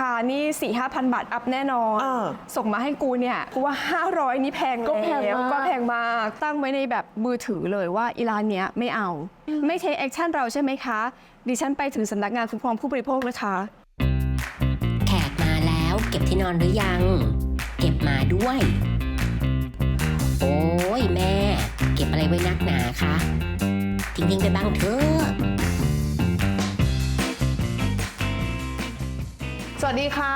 คานี่สี่ห้าพันบาทอัพแน่นอนเออส่งมาให้กูเนี่ย กูว่า 500 นี่แพงก็แพงล้วมาก ก็แพงมาก ตั้งไว้ในแบบมือถือเลยว่าอีร้านเนี้ยไม่เอา ไม่เทคแอคชั่นเราใช่ไหมคะ ดิฉันไปถึงสำนักงานคุ้มครองผู้บริโภคนะคะ แขกมาแล้วเก็บที่นอนหรือยัง เก็บมาด้วย โอ้ยแม่ เก็บอะไรไว้นักหนาคะทิ้งๆไปบ้างเถอะ สวัสดีค่ะ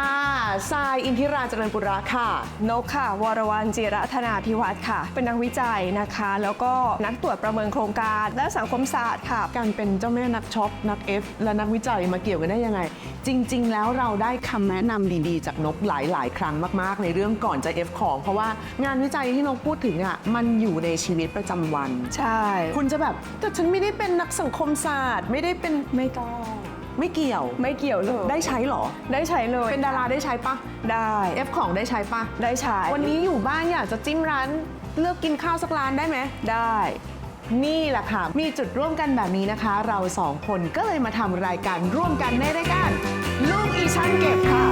ทรายอินทิราเจริญปุระค่ะ นกค่ะ วรวรรณจิระธนาพิวัตรค่ะ เป็นนักวิจัยนะคะ แล้วก็นักตรวจประเมินโครงการและสังคมศาสตร์ค่ะ การเป็นเจ้าแม่นักช็อป นัก F และนักวิจัยมาเกี่ยวกันได้ยังไง จริง ๆ แล้วเราได้คำแนะนำดีๆ จากนกหลาย ๆ ครั้งมาก ๆ ในเรื่องก่อนจะ F ของ เพราะว่างานวิจัยที่นกพูดถึงอะมันอยู่ในชีวิตประจำวัน ใช่ คุณจะแบบแต่ฉันไม่ได้เป็นนักสังคมศาสตร์ ไม่ได้เป็นไม่ต้อง ไม่เกี่ยว ไม่เกี่ยวเลยได้ใช้เหรอ ได้ใช้เลยเป็นดาราได้ใช้ปะได้ F ของได้ใช้ปะได้ใช้ วันนี้อยู่บ้านอยากจะจิ้มร้าน เลือกกินข้าวสักร้านได้ไหมได้ นี่แหละค่ะ มีจุดร่วมกันแบบนี้นะคะ เราสองคนก็เลยมาทำรายการร่วมกันในรายการลูกอีชั้นเก็บค่ะ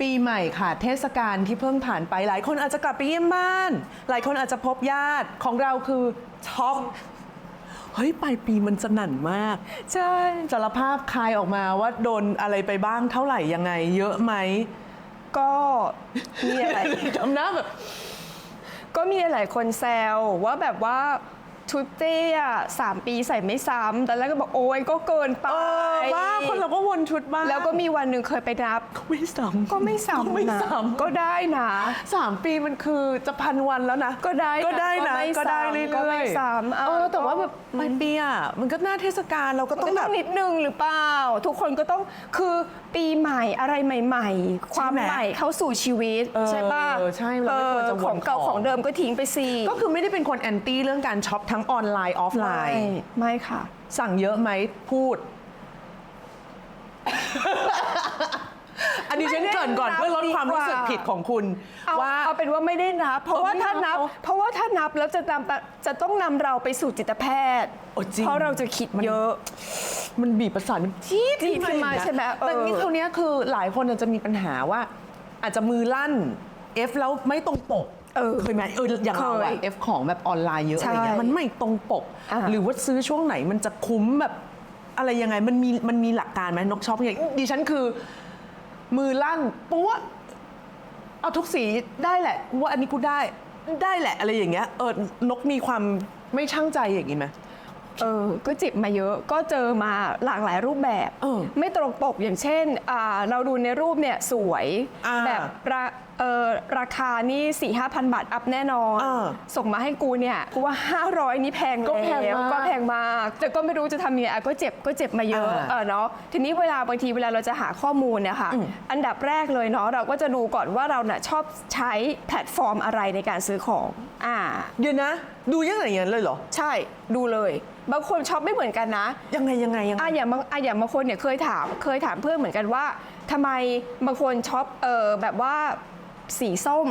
ปีใหม่ค่ะ เทศกาลที่เพิ่งผ่านไปหลายคนอาจจะกลับไปเยี่ยมบ้าน หลายคนอาจจะพบญาติของเราคือช็อก เฮ้ยปลายปีมันสนั่นมาก ใช่สารภาพคายออกมาว่าโดนอะไรไปบ้างเท่าไหร่ยังไง เยอะไหมก็มีอะไรทำหน้าแบบ ก็มีหลายคนแซวว่าแบบว่า ชุดเตี้ยสามปีใส่ไม่ซ้ำแต่แล้วก็บอกโอ้ยก็เกินไป เออว่าคนเราก็วนชุดบ้างแล้วก็มีวันหนึ่งเคยไปนับก็ไม่ซ้ำก็ไม่ก็ซ้ำไม่นะซ้ำก็ได้นะสามปีมันคือจะพันวันแล้วนะ ก็ได้นะก็ได้นะก็ไม่ก็ได้ซ้ำเรื่อยๆก็ไม่ซ้ำเอาเออแต่ว่าก็แบบปลายปีอะมันก็หน้าเทศกาลเราก็ก็ต้ต้อองงแบบนิดนึงหรือเปล่า ทุกคนก็ต้องคือปีใหม่อะไรใหม่ ๆ ความใช่ไหมใหม่เข้าสู่ชีวิต เออใช่ป่ะใช่เราไม่ควรจะเออวนของเก่าของ ของเดิมก็ทิ้งไปสิก็คือไม่ได้เป็นคนแอนตี้เรื่องการช็อปทั้งออนไลน์ออฟไลไม่น์ ไม่ค่ะ สั่งเยอะไหมพูด อันนี้ฉันไม่ได้เกรินก่อนนับเพื่อลดความรู้สึกดีกว่าผิดของคุณเอาว่า เอาเป็นว่าไม่ได้นับ เพราะว่าเออไม่ถ้านับ เอาเพราะว่าถ้านับแล้วจะนำไปจะต้องนำเราไปสู่จิตแพทย์ โอ้จริง เพราะเราจะคิดเยอะ มันบีบประสาทมันจี๊ดจี๊ดขึ้นมาอย่งเงี้ยใช่ไหมเออ แต่นี่คราวเนี้ยคือหลายคนอาจจะมีปัญหาว่า อาจจะมือลั่น F แล้วไม่ตรงปกเออเคยไหมเอออย่างเราเคอะย F ของแบบออนไลน์เยอะใช่อะไรเงี้ยมันไม่ตรงปก อ่า หรือว่าซื้อช่วงไหนมันจะคุ้มแบบอะไรยังไงมันมีมันมีหลักการไหมนกช็อปไงดิฉันคือ มือลั่นปุ๊วเอาทุกสีได้แหละว่าอันนี้กูได้ได้แหละอะไรอย่างเงี้ยเออนกมีความไม่ช่างใจอย่างงี้ไหม เออก็จิบมาเยอะก็เจอมาหลากหลายรูปแบบ เออไม่ตรงปกอย่างเช่นอ่าเราดูในรูปเนี่ยสวย อ่า แบบรา เออราคานี่สี่ห้าพันบาทอัพแน่นอน เออส่งมาให้กูเนี่ย กูว่า 500 นี่แพงก็แพงล้วมากก็แพงมาก แต่ก็ไม่รู้จะทำยังไงอะก็เจ็บก็เจ็บมาเยอะอ่าเออเนาะทีนี้เวลาบางทีเวลาเราจะหาข้อมูลเนี่ยค่ะ อืม อันดับแรกเลยเนาะเราก็จะดูก่อนว่าเราเนี่ยชอบใช้แพลตฟอร์มอะไรในการซื้อของอ่า เดี๋ยวนะ ดูยังไงอย่างนั้นเลยเหรอ ใช่ดูเลย บางคนช็อปไม่เหมือนกันนะยังไงยังไงยังไง อะอย่างบางอะอย่างบางคนเนี่ยเคยถามเคยถามเพื่อนเหมือนกันว่าทำไมบางคนช็อปเออแบบว่า สีส้ม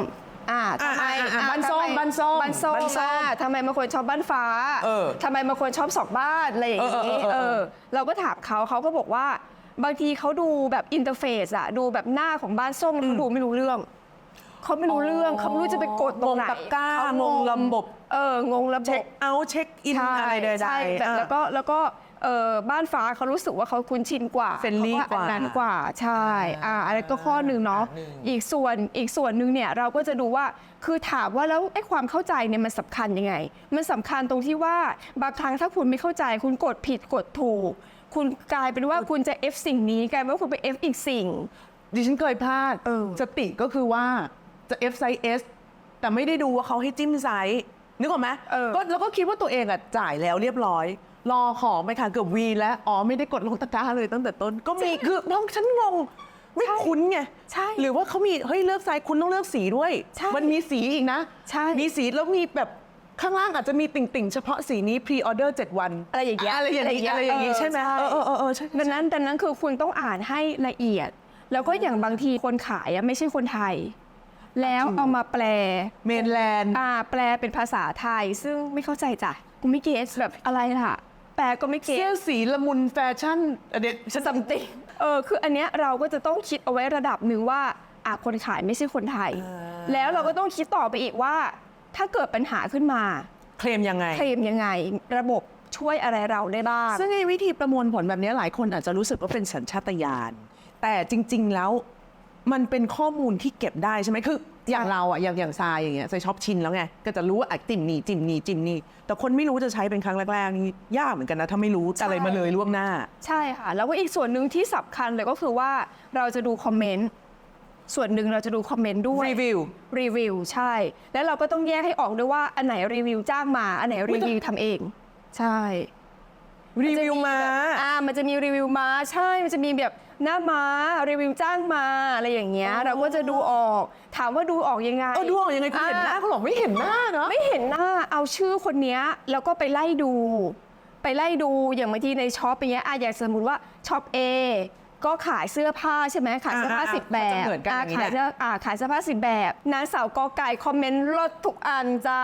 อ่าทำไมอะอะอะอะบ้านส้มทำไบ้านส้มบ้านส้มบ้านส้มอะทำไมบางคนชอบบ้านฟ้าเออทำไมบางคนชอบสองบ้านอะไรอย่างเออนี้เออเออเออ เออเราก็ถามเขาเขาก็บอกว่า บางทีเขาดูแบบอินเทอร์เฟซอะดูแบบหน้าของบ้านส้มเขาดูไม่รู้เรื่องเขาไม่รู้เรื่องเขาไม่รู้จะไปกดตรงไหนงตะกร้าเขางงระบบ เอองงระบบเช็คเอาท์เช็คอินใช่อะไรใดๆใช่แบบอะ แล้วก็แล้วก็ เออบ้านฟ้าเขารู้สึกว่าเขาคุ้นชินกว่า Friendly เขอันนั้นกว่ากว่าใช่อ่าอะไรก็ข้อหนึ่งเนาะอีกส่วนอีกส่วนหนึ่งเนี่ยเราก็จะดูว่าคือถามว่าแล้วไอ้ความเข้าใจเนี่ยมันสำคัญยังไง มันสำคัญตรงที่ว่าบางครั้งถ้าคุณไม่เข้าใจ คุณกดผิดกดถูก คุณกลายเป็นว่าคุณจะ F สิ่งนี้กลายเป็นว่าคุณไป F อีกสิ่ง ดิฉันเคยพลาดเออสติก็คือว่าจะ F ไซส์ S แต่ไม่ได้ดูว่าเขาให้จิ้มไซส์นึกออกไหมเออ ก็แล้วก็คิดว่าตัวเองอะจ่ายแล้วเรียบร้อย รอของไปค่ะเกือบวีแล้ว อ๋อไม่ได้กดลงตะกร้าเลยตั้งแต่ต้น ก็มีคือน้องฉันงง ไม่คุ้นไงใช่หรือว่าเขามีเฮ้ยเลือกไซส์คุณต้องเลือกสีด้วย ใช่มันมีสีอีกนะใช่ มีสีแล้วมีแบบข้างล่างอาจจะมีติ่งๆ เฉพาะสีนี้พรีออเดอร์7วันอะไรอย่างเงี้ยอะไรอย่างเงี้ยอะไรอย่างเงี้ยใช่ไหมเออเออเออเออใช่ดังนั้นดังนั้นคือคุณต้องอ่านให้ละเอียด แล้วก็อย่างบางทีคนขายอะไม่ใช่คนไทย แล้วเอามาแปล เมนแลนด์ อ่าแปลเป็นภาษาไทยซึ่งไม่เข้าใจจ้ะกูไม่เก็ตแบบอะไรล่ะ แปลก็ไม่เก็เสื้อตสีละมุนแฟชั่นเด็ดฉันซัมติงเออคืออันเนี้ยเราก็จะต้องคิดเอาไว้ระดับหนึ่งว่าอะคนขายไม่ใช่คนไทย แล้วเราก็ต้องคิดต่อไปอีกว่า ถ้าเกิดปัญหาขึ้นมา เคลมยังไง เคลมยังไง ระบบช่วยอะไรเราได้บ้าง ซึ่งไอ้วิธีประมวลผลแบบนี้หลายคนอาจจะรู้สึกว่าเป็นสัญชาตญาณแต่จริง ๆแล้วมันเป็นข้อมูลที่เก็บได้ใช่ไหมคือ อย่างเราอะอย่างอย่างทรายอย่างเงี้ยทรายชอบชินแล้วไงก็จะรู้ว่าอะจิ้มนี่จิ้มนี่จิ้มนี่แต่คนไม่รู้จะใช้เป็นครั้งแรกๆนี่ยากเหมือนกันนะถ้าไม่รู้อะไรมาเลยล่วงหน้า ใช่ค่ะ แล้วก็อีกส่วนหนึ่งที่สำคัญเลยก็คือว่าเราจะดูคอมเมนต์ส่วนหนึ่งเราจะดูคอมเมนต์ด้วย รีวิว รีวิว ใช่ แล้วเราก็ต้องแยกให้ออกด้วยว่าอันไหนรีวิวจ้างมา อันไหนรีวิวทำเอง ใช่ รีวิวมา อ่ามันจะมีรีวิวมาใช่มันจะมีแบบหน้าม้ารีวิวจ้างมาอะไรอย่างเงี้ยเราก็จะดูออกถามว่าดูออกยังไงเออดูออกยังไงคุณเห็นหน้าอ่เขาบอกไม่เห็นหน้าเนาะไม่เห็นหน้าเอาชื่อคนเนี้ยแล้วก็ไปไล่ดู ไปไล่ดูอย่างบางทีในช็อปอย่างเงี้ยอะอย่างสมมติว่าช็อป A ก็ขายเสื้อผ้าใช่ไหมขายเสื้อผ้าอ่าๆสิบแบก็จะบเหมือนกันอย่างนี้ขายแหละเสื้ออ่าขายเสื้อผ้าสิบแบบนางสาวกอไก่คอมเมนต์ลดทุกอันจ้า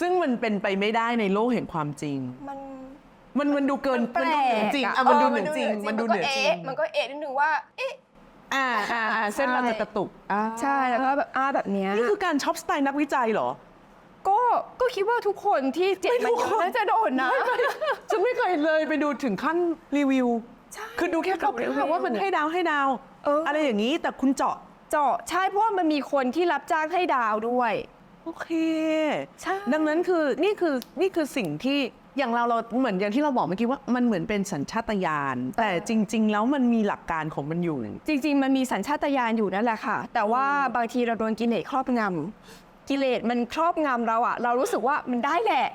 ซึ่งมันเป็นไปไม่ได้ในโลกแห่งความจริงมัน มันมันดูเกินแปลมันดูเหนือกจริงอะมันดูเหนือจริง มันดูเหนือจริง มันก็เอะนิดนึงว่า เอ๊ะอ่าอ่าอ่าเส้นเราจะกระตุกอ่าใช่แล้วก็แบบอ้าแบบเนี้ยนี่คือการช็อปสไตล์นักวิจัยเหรอ ก็ก็คิดว่าทุกคนที่เจ็บไม่มาทุกเยคนอะน่าจะโดนนะฉันไม่เคยเลยไปดูถึงขั้นรีวิวใช่คือดูแค่คร่าวๆว่ามันให้ดาวให้ดาวเออออะไรอย่างนี้แต่คุณเจาะเจาะใช่เพราะว่ามันมีคนที่รับจ้างให้ดาวด้วย โอเคใช่ดังนั้นคือนี่คือนี่คือสิ่งที่ อย่างเราเราเหมือนอย่างที่เราบอกเมื่อกี้ว่ามันเหมือนเป็นสัญชาตญาณแต่จริง ๆ แล้วมันมีหลักการของมันอยู่ จริง ๆ มันมีสัญชาตญาณอยู่นั่นแหละค่ะ แต่ว่าบางทีเราโดนกิเลสครอบงำกิเลสมันครอบงำเราอะเรารู้สึกว่ามันได้แหละ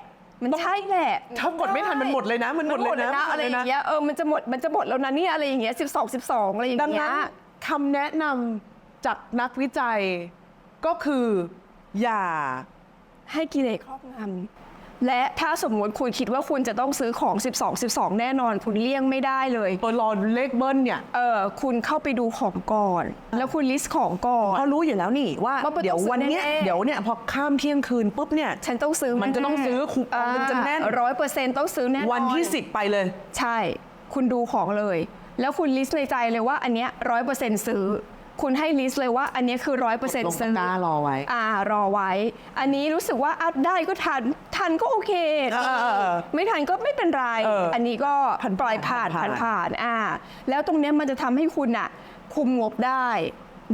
มันใช่แหละ ถ้ากดไม่ทันมันหมดเลยนะ มันหมดเลยนะอะไรอย่างเงี้ยเออมันจะหมดมันจะหมดแล้วนะเนี่ยอะไรอย่างเงี้ยสิบสองสิบสองอะไรอย่างดังเงี้นั้นยคำแนะนำจากนักวิจัยก็คืออย่าให้กิเลสครอบงำ และถ้าสมมติคุณคิดว่าคุณจะต้องซื้อของ 12 12 แน่นอน คุณเลี่ยงไม่ได้เลยเปิดรอเลขเบิ้ลเนี่ย เออคุณเข้าไปดูของก่อน แล้วคุณลิสต์ของก่อน เพราะรู้อยู่แล้วนี่ว่าว่ามันต้องเดี๋ยววันเนี้ยซื้อแน่ๆ เดี๋ยวเนี่ยพอข้ามเที่ยงคืนปุ๊บเนี่ย ฉันต้องซื้อมันจะต้องซื้อคูปองมันจะแน่น ร้อยเปอร์เซ็นต์ต้องซื้อแน่นอน วันที่ 10 ไปเลย ใช่ คุณดูของเลย แล้วคุณลิสต์ในใจเลยว่าอันเนี้ยร้อยเปอร์เซ็นต์ซื้อ คุณให้ลิสต์เลยว่าอันเนี้ยคือร้อยเปอร์เซ็นลต์งซื้อตะกร้ารอไว้ อ่ารอไว้ อันนี้รู้สึกว่าอะได้ก็ทัน ทันก็โอเค เออเออเออไม่ทันก็ไม่เป็นไร เอออัอันนี้ก็ผ่านๆปล่อยผ่านผ่าผ่านนผ่านอ่า แล้วตรงเนี้ยมันจะทำให้คุณอะคุมงบได้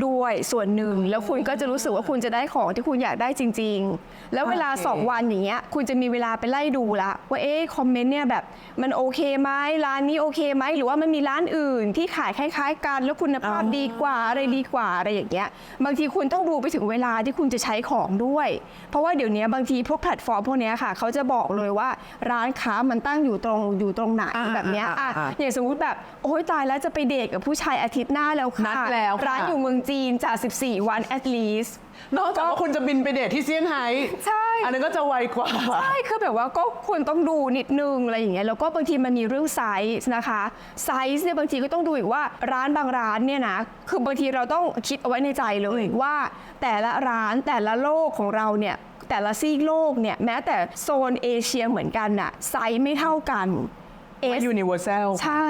ด้วยส่วนหนึ่ง แล้วคุณก็จะรู้สึกว่าคุณจะได้ของที่คุณอยากได้จริง ๆ แล้วเวลาโอเคสองวันอย่างเงี้ยคุณจะมีเวลาไปไล่ดูละว่าเอ๊ะคอมเมนต์เนี่ยแบบมันโอเคไหมร้านนี้โอเคไหมหรือว่ามันมีร้านอื่นที่ขายคล้ายๆ กัน แล้วคุณภาพดีกว่าอะไรดีกว่าอะไรอย่างเงี้ยบางทีคุณต้องดูไปถึงเวลาที่คุณจะใช้ของด้วย เพราะว่าเดี๋ยวนี้บางทีพวกแพลตฟอร์มพวกเนี้ยค่ะเขาจะบอกเลยว่าร้านค้ามันตั้งอยู่ตรงอยู่ตรงไหนอ่าแบบเนี้ยอ่าอะอ่าอย่างสมมติแบบโอ้ยตายแล้วจะไปเดทกับผู้ชายอาทิตย์หน้าแล้วค่ะนัดแล้วค่ะร้านอยู่เมืองจีนจาก 14 วัน at least นอกจากว่าคุณจะบินไปเดทที่เซี่ยงไฮ้ใช่ อันนั้นก็จะไวกว่า ใช่คือแบบว่าก็ควรต้องดูนิดนึงอะไรอย่างเงี้ยแล้วก็บางทีมันมีเรื่องไซส์นะคะไซส์เนี่ยบางทีก็ต้องดูอีกว่าร้านบางร้านเนี่ยนะคือบางทีเราต้องคิดเอาไว้ในใจเลยว่าแต่ละร้านแต่ละโลกของเราเนี่ยแต่ละซีกโลกเนี่ยแม้แต่โซนเอเชียเหมือนกันน่ะไซส์ไม่เท่ากัน S universal ใช่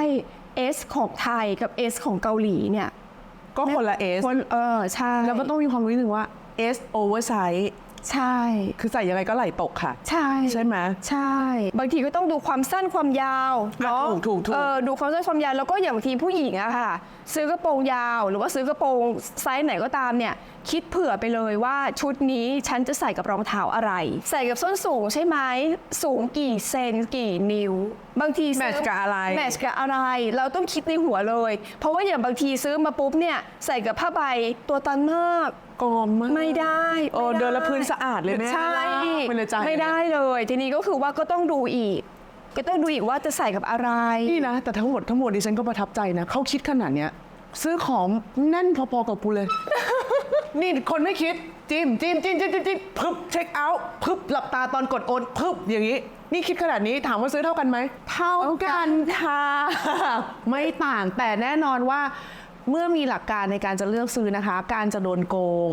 S ของไทยกับ S ของเกาหลีเนี่ย ก็คนละ S คนเออใช่แล้วก็ต้องมีความรู้นิดนึงว่า S oversize ใช่ คือใส่ยังไงก็ไหลตกค่ะ ใช่ใช่ไหม ใช่ บางทีก็ต้องดูความสั้นความยาวเนาะถูกถูกถูก เออดูความสั้นความยาวแล้วก็อย่างบางทีผู้หญิงอะค่ะ ซื้อกระโปรงยาวหรือว่าซื้อกระโปรงไซส์ไหนก็ตามเนี่ย คิดเผื่อไปเลยว่าชุดนี้ฉันจะใส่กับรองเท้าอะไร ใส่กับส้นสูงใช่ไหมสูงกี่เซนกี่นิ้ว บางทีซื้แมทช์กับอะไร แมทช์กับอะไร เราต้องคิดในหัวเลย เพราะว่าอย่างบางทีซื้อมาปุ๊บเนี่ย ใส่กับผ้าใบตัวตันมาก กอมมากไม่ได้โอ้ไม่ไเดินแล้วพื้นสะอาดเลยแม่ใช่ลากไปเลยจ้ะ ไม่ได้เลย ทีนี้ก็คือว่าก็ต้องดูอีก ก็ต้องดูอีกว่าจะใส่กับอะไร นี่นะ แต่ทั้งหมดทั้งมวลดิฉันก็ประทับใจนะเขาคิดขนาดเนี้ย ซื้อของแน่นพอๆกับกูเลย นี่คนไม่คิดจิ้มจิ้มจิ้มจิ้มจิ้มจิ้มพึบเช็คเอาท์พึบหลับตาตอนกดโอนพึบอย่างนี้ นี่คิดขนาดนี้ถามว่าซื้อเท่ากันไหมเท่ากันค่ะ ไม่ต่างแต่แน่นอนว่า เมื่อมีหลักการในการจะเลือกซื้อนะคะ การจะโดนโกง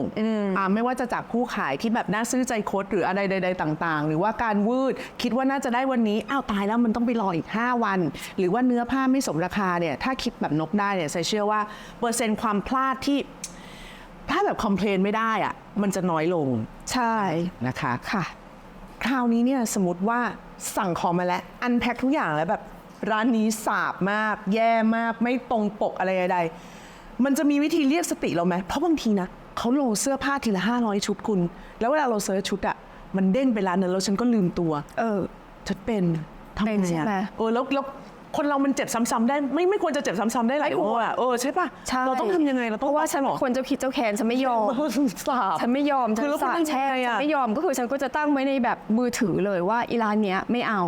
อ่าไม่ว่าจะจากผู้ขายที่แบบน่าซื้อใจคดหรืออะไรใด ๆ ต่าง ๆ หรือว่าการวืดคิดว่าน่าจะได้วันนี้อ้าวตายแล้วมันต้องไปรออีก 5 วัน หรือว่าเนื้อผ้าไม่สมราคาเนี่ยถ้าคิดแบบนกได้เนี่ยใส่เชื่อว่าเปอร์เซ็นต์ความพลาดที่พลาดแบบคอมเพลนไม่ได้อะมันจะน้อยลงใช่นะคะค่ะ คราวนี้เนี่ยสมมติว่าสั่งของมาแล้วอันแพ็คทุกอย่างแล้วแบบร้านนี้สาบมาก แย่มากไม่ตรงปกอะไรใดๆ มันจะมีวิธีเรียกสติเราไหมเพราะบางทีนะเขาโลเสื้อผ้าทีละ500ชุดคุณ แล้วเวลาเราเซิร์ชชุดอะมันเด้งไปร้านนั้นแล้วฉันก็ลืมตัว เออฉันเป็นทำเป็นไงใช่ไหมอะเออแล้วแล้วคนเรามันเจ็บซ้ำๆได้ไม่ไม่ควรจะเจ็บซ้ำๆได้หลายไม่ควรโอ้อะเออใช่ปะใช่เราต้องทำยังไงเราเพต้องราะว่าฉันหรอคนเจ้าคิดเจ้าแค้นฉันไม่ยอมสาบฉันไม่ยอมฉัคืนอแล้วสาคุณแช่งทำยังไงอะฉันไม่ยอมก็คือฉันก็จะตั้งไว้ในแบบมือถือเลยว่าอีร้านเนี้ยไม่เอา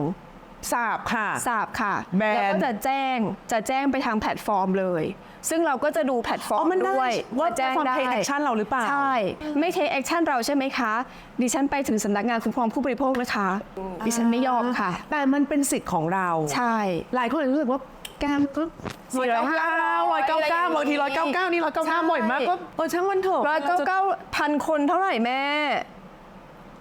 สาบค่ะ ทราบค่ะแบนแล้วก็จะแจ้งจะแจ้งไปทางแพลตฟอร์มเลย ซึ่งเราก็จะดูแพลตฟอร์อ๋มอมันได้ด้วยว่าจะแจ้งแพลตฟอร์มได้ take action เราหรือเปล่า ใช่ ไม่เทคแอคชั่นเราใช่ไหมคะ ดิฉันไปถึงสำนักงานคุ้มครองผู้บริโภคนะคะ ดิฉันไม่ยอมค่ะ แต่มันเป็นสิทธิ์ของเรา ใช่ หลายคนอาจจะรู้สึกว่าแกมก็ร้อยเก้าเก้าร้อยเก้าเก้าบางทีร้อยเก้าเก้านี่ร้อยเก้าเก้าบ่อยมากก็เออช่างมันเถอะร้อยเก้าเก้าพันคนเท่าไหร่แม่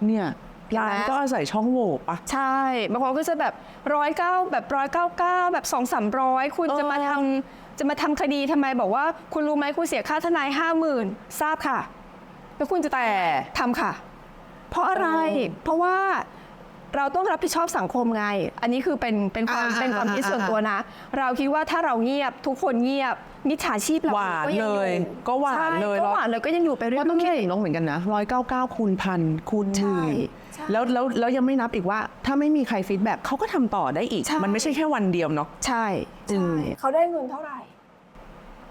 เนี่ย เห็นไหมร้านก็อาศัยช่องโหว่ปะ ใช่บางคนก็จะแบบร้อยเก้าแบบร้อยเก้าเก้าแบบสองสามร้อยคุณเออ จะมาทำจะมาทำคดีทำไมบอกว่า คุณรู้ไหมคุณเสียค่าทนายห้าหมื่นทราบค่ะ แล้วคุณจะแต่ทำค่ะ เพราะอะไร เพราะว่า เราต้องรับผิดชอบสังคมไง อันนี้คือเป็นเป็นความอ่าเป็นความคิดอ่าส่วนตัวนะ เราคิดว่าถ้าเราเงียบทุกคนเงียบมิจฉาชีพเราหวานก็ยังอเลยก็หวานใช่เลยก็หวานเลยก็ยังอยู่ไปเรื่อยก็ต้องคิดๆถึงน้องเหมือนกันนะร้อยเก้าเก้าคูณพันคูณหใช่มื่นใช่ แล้วแล้วแล้วยังไม่นับอีกว่า ถ้าไม่มีใครฟีดแบ็กเขาก็ทำต่อได้อีก ใช่ มันไม่ใช่แค่วันเดียวเนาะใช่อืใช่มเขาได้เงินเท่าไหร่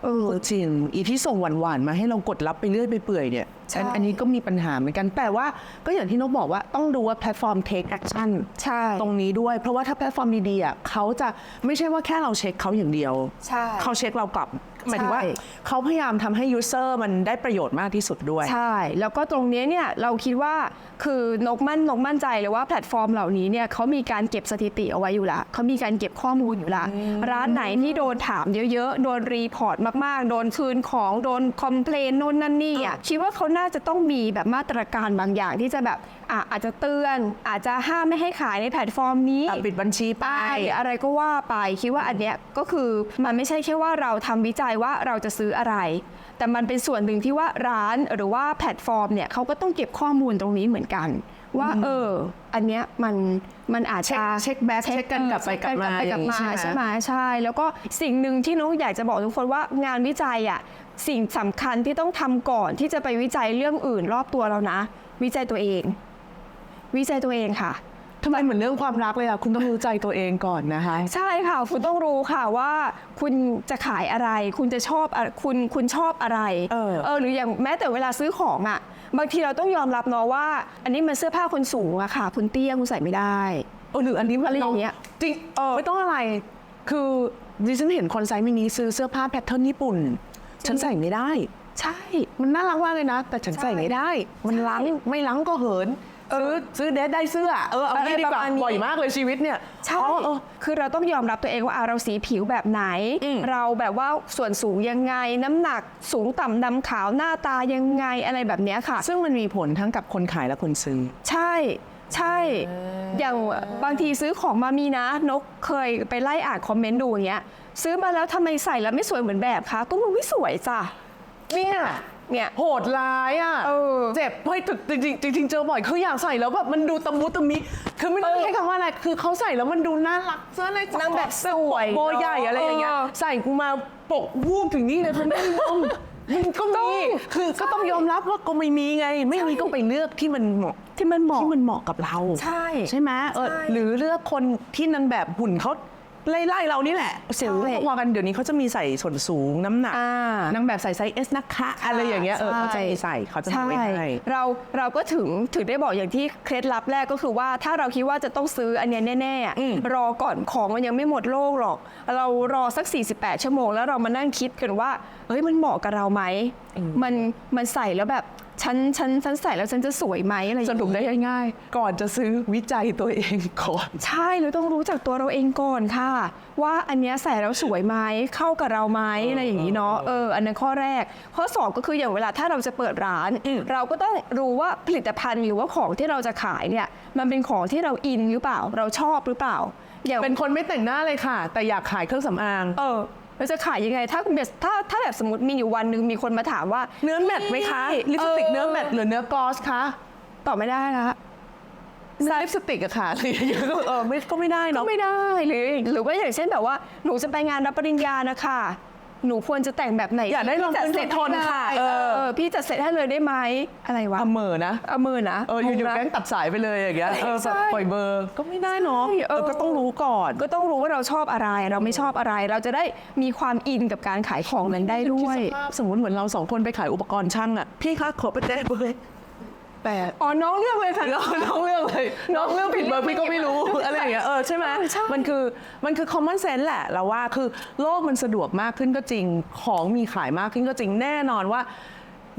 เออเออ จริงอีที่ส่งหวานๆมาให้เรากดรับไปเรื่อยไปเปื่อยเนี่ยใช่ อันอันนี้ก็มีปัญหาเหมือนกัน แต่ว่าก็อย่างที่นกบอกว่าต้องดูว่าแพลตฟอร์ม take action ใช่ ตรงนี้ด้วย เพราะว่าถ้าแพลตฟอร์มดีๆอะเขาจะไม่ใช่ว่าแค่เราเช็คเขาอย่างเดียว ใช่ เขาเช็คเรากลับหมายถึงว่าใช่เขาพยายามทำให้ user มันได้ประโยชน์มากที่สุดด้วย ใช่ แล้วก็ตรงเนี้ยเนี่ยเราคิดว่าคือนกมั่นนกมั่นใจเลยว่าแพลตฟอร์มเหล่านี้เนี่ยเขามีการเก็บสถิติเอาไว้อยู่ละเขามีการเก็บข้อมูลอยู่ละร้านไหนที่โดนถามเยอะๆ โดนรีพอร์ตมากๆ โดนคืนของโดนคอมเพลนโน่นนั่นนี่อะคิดว่าเขาน่าจะต้องมีแบบมาตรการบางอย่างที่จะแบบอะอาจจะเตือน อาจจะห้ามไม่ให้ขายในแพลตฟอร์มนี้ตัดปิดบัญชีไปไปอะไรก็ว่าไปคิดว่าอันเนี้ยก็คือมันไม่ใช่แค่ว่าเราทำวิจัยว่าเราจะซื้ออะไร แต่มันเป็นส่วนหนึ่งที่ว่าร้านหรือว่าแพลตฟอร์มเนี่ยเขาก็ต้องเก็บข้อมูลตรงนี้เหมือนกัน ว่าเออ อันเนี้ยมันมันอาจจะ เช็คเช็ค back เช็คกันกลับไปกลับมาเช็คกันกลับไปกลับมาอย่างนี้ใช่ใช่ไหไหมมใช่ แล้วก็สิ่งหนึ่งที่น้องอยากจะบอกทุกคนว่างานวิจัยอะ สิ่งสำคัญที่ต้องทำก่อนที่จะไปวิจัยเรื่องอื่นรอบตัวเรานะ วิจัยตัวเอง วิจัยตัวเองค่ะ ทำไมเหมือนเรื่องความรักเลยอะคุณต้องรู้ใจตัวเองก่อนนะคะ ใช่ค่ะ คุณต้องรู้ค่ะว่าคุณจะขายอะไร คุณจะชอบอะคุณคุณชอบอะไรเออ หรืออย่างแม้แต่เวลาซื้อของอะบางทีเราต้องยอมรับเนาะว่า อันนี้มันเสื้อผ้าคนสูงอะค่ะ คุณเตี้ยคุณใส่ไม่ได้ เออหรืออันนี้อะไรอย่างเงี้ย จริงเออไม่ต้องอะไร คือดิฉันเห็นคนไซส์มินิซื้อเสื้อผ้าแพทเทิร์นญี่ปุ่น ฉันใส่ไม่ได้ ใช่ มันน่ารักมากเลยนะ แต่ฉันใส่ไม่ได้ มันล้างไม่ล้างก็เหินซื้อซื้อเดทได้เสื้อเออเอางี้ดีกว่าบ่อยมากเลยชีวิตเนี่ยใช่อ๋อเออคือเราต้องยอมรับตัวเองว่าอะเราสีผิวแบบไหนอืมเราแบบว่าส่วนสูงยังไง น้ำหนักสูงต่ำดำขาวหน้าตายังไงอะไรแบบเนี้ยค่ะ ซึ่งมันมีผลทั้งกับคนขายและคนซื้อ ใช่ใช่ อย่างบางทีซื้อของมามีนะ นกเคยไปไล่อ่านคอมเมนต์ดูอย่างเงี้ย ซื้อมาแล้วทำไมใส่แล้วไม่สวยเหมือนแบบคะก็มันไม่สวยจ้ะ เนี่ยเนี่ย โหดร้ายอะเออเจ็บเฮ้ยจริงๆจริงๆเจอบ่อยคืออยากใส่แล้วแบบมันดูตะมุตะมิคือไม่รู้เออใช้คำว่าอะไรคือเขาใส่แล้วมันดูน่ารักเสื้อในนางแบบสวยโบใหญ่อะไรอย่างเงี้ยเออใส่กูมาปกวูบถึงนี่เลยคุณไม่มองมันก็มี คือก็ต้องยอมรับว่าก็ไม่มีไง ไม่มีก็ไปเลือกที่มันเหมาะที่มันเหมาะที่มันเหมาะกับเรา ใช่ ใช่ไหมเออใช่หรือเลือกคนที่นางแบบหุ่นเขา ไล่ไล่ๆเรานี่แหละเสียงใช่พอกันเดี๋ยวนี้เขาจะมีใส่ส่วนสูงน้ำหนักอ่านางแบบใส่ไซส์ S นะคะ อะไรอย่างเงี้ยเออเขาจะมีใส่เขาจะทำไว้ให้เราเราก็ถึงถึงได้บอกอย่างที่เคล็ดลับแรกก็คือว่าถ้าเราคิดว่าจะต้องซื้ออันเนี้ยแน่ๆอะอืมรอก่อนของมันยังไม่หมดโลกหรอก เรารอสัก 48 ชั่วโมง แล้วเรามานั่งคิดกันว่าเฮ้ยมันเหมาะกับเราไหมมันมันใส่แล้วแบบ ฉันฉันฉันใส่แล้วฉันจะสวยไหมอะไรอย่างสเงี้ยรุปได้ง่ายๆ ก่อนจะซื้อวิจัยตัวเองก่อน ใช่เราต้องรู้จักตัวเราเองก่อนค่ะ ว่าอันเนี้ยใส่แล้วสวยไหมเข้ากับเราไหมอะไรอย่างนี้เนาะเอออันนั้นข้อแรก ข้อสองก็คืออย่างเวลาถ้าเราจะเปิดร้าน เราก็ต้องรู้ว่าผลิตภัณฑ์หรือว่าของที่เราจะขายเนี่ยมันเป็นของที่เราอินหรือเปล่า เราชอบหรือเปล่าอย่างเป็นคนไม่แต่งหน้าเลยค่ะ แต่อยากขายเครื่องสำอาง เออ เราจะขายยังไง ถ้าแบบถ้าถ้าแบบสมมติมีอยู่วันหนึ่งมีคนมาถามว่าเนื้อแมทไหมคะลิปสติกเนื้อแมทหรือเนื้อกลอสคะตอบไม่ได้ละลิปสติกอะค่ะอะไรอย่างเงี้ยก็เออไม่ก็ไม่ได้ก็เนาะไม่ได้หรือหรือว่าอย่างเช่นแบบว่าหนูจะไปงานรับปริญญานะคะ หนูควรจะแต่งแบบไหนอยากได้รองพี่จัพื้นเสร็จทนๆค่ะเอเออ อพี่จัดเสร็จให้เลยได้ไหมอะไรวะเอาเหมอนะเอามือนะเอออยู่งๆนะแก๊งตัดสายไปเลยอย่างเงี้ยเออใช่แบบปล่อยเบอร์ก็ไม่ได้เนาะใช่เออ เออก็ต้องรู้ก่อน ก็ต้องรู้ว่าเราชอบอะไร เราไม่ชอบอะไร เราจะได้มีความอินกับการขายของนั้นได้ด้วย คิสภาพสมมติเหมือนเราสองคนไปขายอุปกรณ์ช่างอะพี่คะขอประแจเบอร์ แปดอ๋อน้องเลือกเลยค่ะน้องน้องเรื่องเลย น้องเรื่องผิดเบอร์พี่ก็ไม่รู้ อะไรอย่างเงี้ยเออใช่ไหมใช่มันคือมันคือ common sense แหละเราว่าคือโลกมันสะดวกมากขึ้นก็จริงของมีขายมากขึ้นก็จริงแน่นอนว่า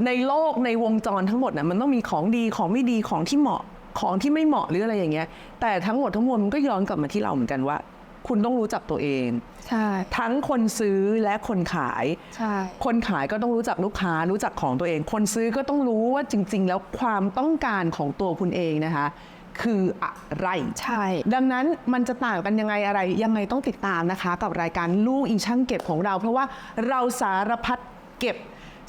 ในโลกในวงจรทั้งหมดน่ะมันต้องมีของดีของไม่ดีของที่เหมาะของที่ไม่เหมาะหรืออะไรอย่างเงี้ยแต่ทั้งหมดทั้งมวลมันก็ย้อนกลับมาที่เราเหมือนกันว่า คุณต้องรู้จักตัวเอง ใช่ ทั้งคนซื้อและคนขาย ใช่ คนขายก็ต้องรู้จักลูกค้า รู้จักของตัวเอง คนซื้อก็ต้องรู้ว่าจริง ๆ แล้วความต้องการของตัวคุณเองนะคะ คืออะไร ใช่ ดังนั้นมันจะต่างกันยังไงอะไร ยังไงต้องติดตามนะคะ กับรายการลูกอีช่างเก็บของเรา เพราะว่าเราสารพัดเก็บ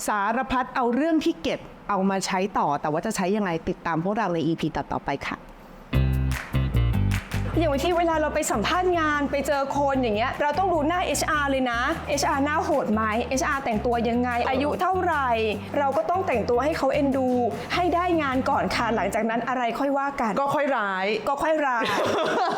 สารพัดเอาเรื่องที่เก็บเอามาใช้ต่อ แต่ว่าจะใช้ยังไงติดตามพวกเราใน EP ต่อๆไปค่ะ อย่างบางที่เวลาเราไปสัมภาษณ์งานไปเจอคนอย่างเงี้ยเราต้องดูหน้า HR เลยนะ HR หน้าโหดไหม HR แต่งตัวยังไง อายุเท่าไหร่ เราก็ต้องแต่งตัวให้เขาเอ็นดู ให้ได้งานก่อนค่ะหลังจากนั้นอะไรค่อยว่ากัน ก็ค่อยร้าย ก็ค่อยราย